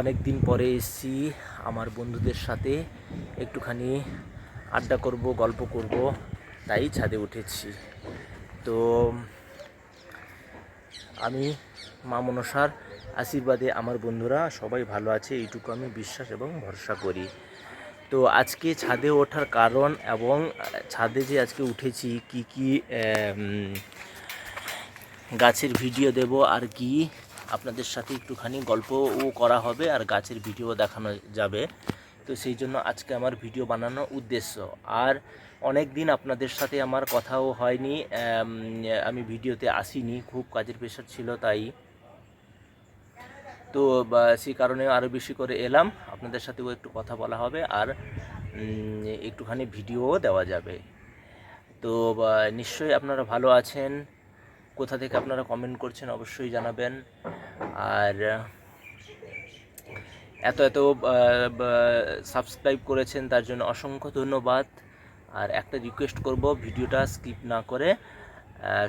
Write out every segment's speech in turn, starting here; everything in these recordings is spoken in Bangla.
অনেক দিন পরে এসেছি আমার বন্ধুদের সাথে। একটুখানি আড্ডা করব, গল্প করব, তাই ছাদে উঠেছি। তো আমি মা মনসার আশীর্বাদে আমার বন্ধুরা সবাই ভালো আছে, এইটুকু আমি বিশ্বাস এবং ভরসা করি। তো আজকে ছাদে ওঠার কারণ এবং ছাদে যে আজকে উঠেছি, কি কি গাছের ভিডিও দেব আর কি আপনাদের সাথে একটুখানি গল্পও করা হবে আর গাছের ভিডিও দেখানো যাবে। তো সেই জন্য আজকে আমার ভিডিও বানানোর উদ্দেশ্য। আর অনেক দিন আপনাদের সাথে আমার কথাও হয়নি আমি ভিডিওতে আসিনি, খুব কাজের প্রেশার ছিল তাই। তো সেই কারণে আরও বেশি করে এলাম। আপনাদের সাথেও একটু কথা বলা হবে আর একটুখানি ভিডিও দেওয়া যাবে। তো নিশ্চয়ই আপনারা ভালো আছেন। কোথা থেকে আপনারা কমেন্ট করছেন অবশ্যই জানাবেন। আর, এত এত সাবস্ক্রাইব করেছেন, তার জন্য অসংখ্য ধন্যবাদ। আর একটা রিকোয়েস্ট করব, ভিডিওটা স্কিপ না করে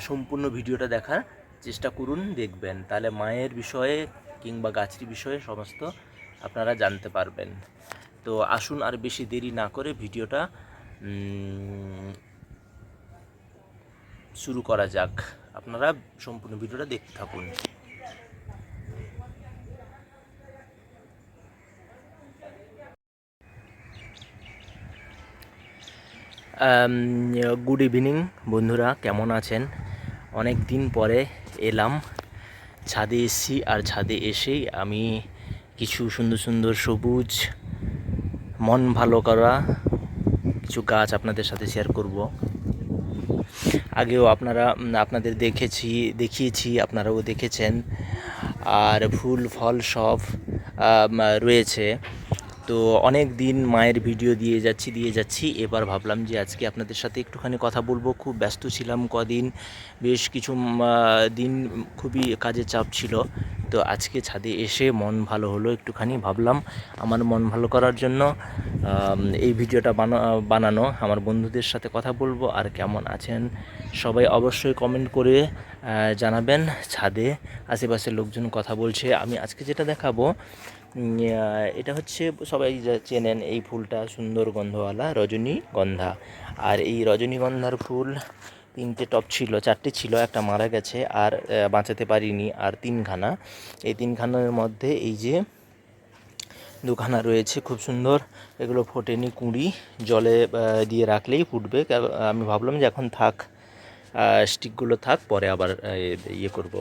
সম্পূর্ণ ভিডিওটা দেখার চেষ্টা করুন, দেখবেন। তাহলে মায়ের বিষয়ে কিংবা গাছের বিষয়ে সমস্ত আপনারা জানতে পারবেন। তো আসুন আর বেশি দেরি না করে ভিডিওটা শুরু করা যাক। আপনারা সম্পূর্ণ ভিডিওটা দেখতে থাকুন। গুড ইভিনিং বন্ধুরা, কেমন আছেন? অনেক দিন পরে এলাম। ছাদে এসেছি আর ছাদে এসেই আমি কিছু সুন্দর সুন্দর সবুজ, মন ভালো করা কিছু গাছ আপনাদের সাথে শেয়ার করব। আগেও আপনারা আপনাদের দেখেছি, দেখিয়েছি, আপনারাও দেখেছেন। আর ফুল, ফল সব রয়েছে। তো অনেক দিন মায়ের ভিডিও দিয়ে যাচ্ছি দিয়ে যাচ্ছি। এবার ভাবলাম যে আজকে আপনাদের সাথে একটুখানি কথা বলব। খুব ব্যস্ত ছিলাম কদিন, বেশ কিছু দিন খুবই কাজের চাপ ছিল। তো আজকে ছাদে এসে মন ভালো হলো একটুখানি, ভাবলাম আমার মন ভালো করার জন্য এই ভিডিওটা বানা, বানানো। আমার বন্ধুদের সাথে কথা বলব আর কেমন আছেন সবাই অবশ্যই কমেন্ট করে জানাবেন ছাদে। আশেপাশের লোকজন কথা বলছে। আমি আজকে যেটা দেখাবো এটা হচ্ছে সবাই চেনেন এই ফুলটা সুন্দর গন্ধওয়ালা রজনীগন্ধা। আর এই রজনীগন্ধার ফুল তিনটে টপ ছিল, চারটে ছিল, একটা মারা গেছে আর বাঁচাতে পারিনি আর তিনখানা। এই তিনখানার মধ্যে এই যে দুখানা রয়েছে, খুব সুন্দর। এগুলো ফোটেনি কুঁড়ি, জলে দিয়ে রাখলেই ফুটবে। আমি ভাবলাম যে এখন থাক স্টিকগুলো থাক, পরে আবার ইয়ে করব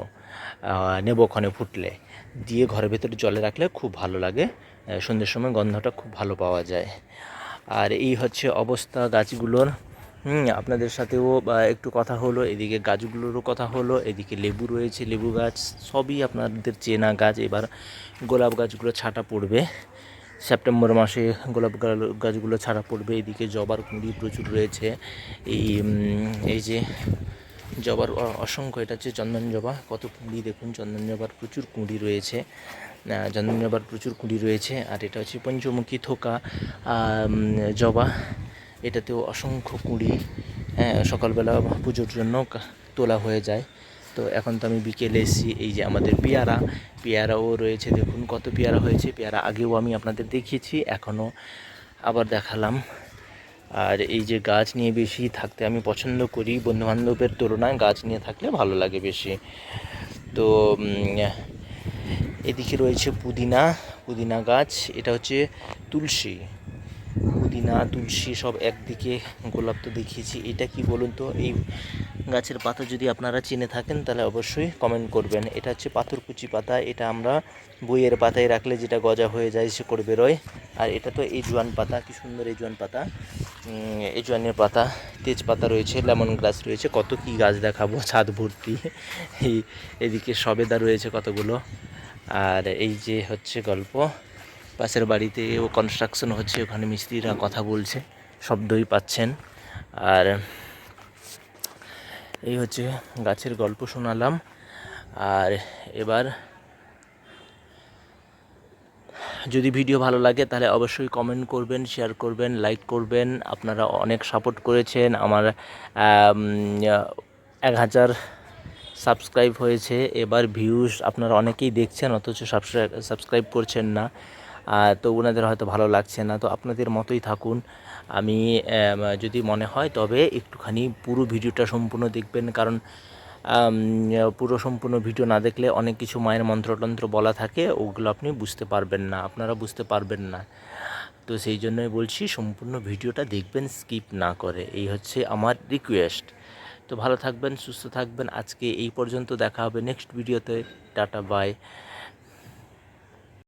নেব ওখানে ফুটলে। দিয়ে ঘরের ভেতরে জলে রাখলে খুব ভালো লাগে সন্ধ্যের সময় গন্ধটা খুব ভালো পাওয়া যায়। আর এই হচ্ছে অবস্থা গাছগুলোর। হুম, আপনাদের সাথেও একটু কথা হলো, এদিকে গাছগুলোরও কথা হলো, এদিকে লেবু রয়েছে, লেবু গাছ, সবই আপনাদের চেনা গাছ। এবার গোলাপ গাছগুলো ছাটা পড়বে। সেপ্টেম্বর মাসে গোলাপ গাছগুলো ছাড়া পড়বে, এদিকে জবার কুঁড়ি প্রচুর রয়েছে। এই এই যে জবার অসংখ্য, এটা হচ্ছে চন্দন জবা, কত কুঁড়ি দেখুন, চন্দন জবার প্রচুর কুঁড়ি রয়েছে। চন্দন জবার প্রচুর কুঁড়ি রয়েছে, আর এটা হচ্ছে পঞ্চমুখী থোকা জবা। এটাতেও অসংখ্য কুঁড়ি সকালবেলা পুজোর জন্য তোলা হয়ে যায়। তো এখন তো আমি বিকেলে এসেছি, এই যে আমাদের পেয়ারা, পেয়ারাও রয়েছে, দেখুন কত পেয়ারা হয়েছে। পেয়ারা আগেও আমি আপনাদের দেখিয়েছি, এখনও আবার দেখালাম। আর এই যে গাছ নিয়ে বেশি থাকতে আমি পছন্দ করি, বন্ধুবান্ধবের তুলনায় গাছ নিয়ে থাকলে ভালো লাগে বেশি। তো এদিকে রয়েছে পুদিনা পুদিনা গাছ, এটা হচ্ছে তুলসী। পুদিনা, তুলসী সব একদিকে গোলাপ তো দেখিয়েছি। এটা কি বলুন তো? এই গাছের পাতা যদি আপনারা চিনে থাকেন, তাহলে অবশ্যই কমেন্ট করবেন। এটা হচ্ছে পাথরকুচি পাতা। এটা আমরা বইয়ের পাতায় রাখলে যেটা গজা হয়ে যায়, সে করে বেরোয়। আর এটা তো এই জোয়ান পাতা। কি সুন্দর এই জোয়ান পাতা। এই জোয়ানের পাতা, তেজপাতা রয়েছে লেমন গ্রাস রয়েছে। কত কি গাছ দেখাবো, ছাদ ভর্তি। এই, এদিকে সবেদা রয়েছে কতগুলো। আর এই যে হচ্ছে গল্প। পাশের বাড়িতেও কনস্ট্রাকশন হচ্ছে, ওখানে মিস্ত্রিরা কথা বলছে, শব্দই পাচ্ছেন। আর এই হচ্ছে গাছের গল্প শোনালাম। আর এবার যদি ভিডিও ভালো লাগে তাহলে অবশ্যই কমেন্ট করবেন শেয়ার করবেন লাইক করবেন। আপনারা অনেক সাপোর্ট করেছেন। আমার এক হাজার সাবস্ক্রাইব হয়েছে। এবার ভিউজ আপনারা অনেকেই দেখছেন, অথচ সাবস্ক্রাইব করছেন না। তো ওনাদের হয়তো ভালো লাগছে না। তো আপনাদের মতোই থাকুন। আমি যদি মনে হয়, তবে একটুখানি পুরো ভিডিওটা সম্পূর্ণ দেখবেন। কারণ পুরো সম্পূর্ণ ভিডিও না দেখলে অনেক কিছু মায়ের মন্ত্রতন্ত্র বলা থাকে, ওগুলো আপনি বুঝতে পারবেন না। আপনারা বুঝতে পারবেন না। তো সেই জন্যই বলছি, সম্পূর্ণ ভিডিওটা দেখবেন, স্কিপ না করে। এই হচ্ছে আমার রিকোয়েস্ট। তো ভালো থাকবেন, সুস্থ থাকবেন। আজকে এই পর্যন্ত দেখা হবে নেক্সট ভিডিওতে। Tata, bye.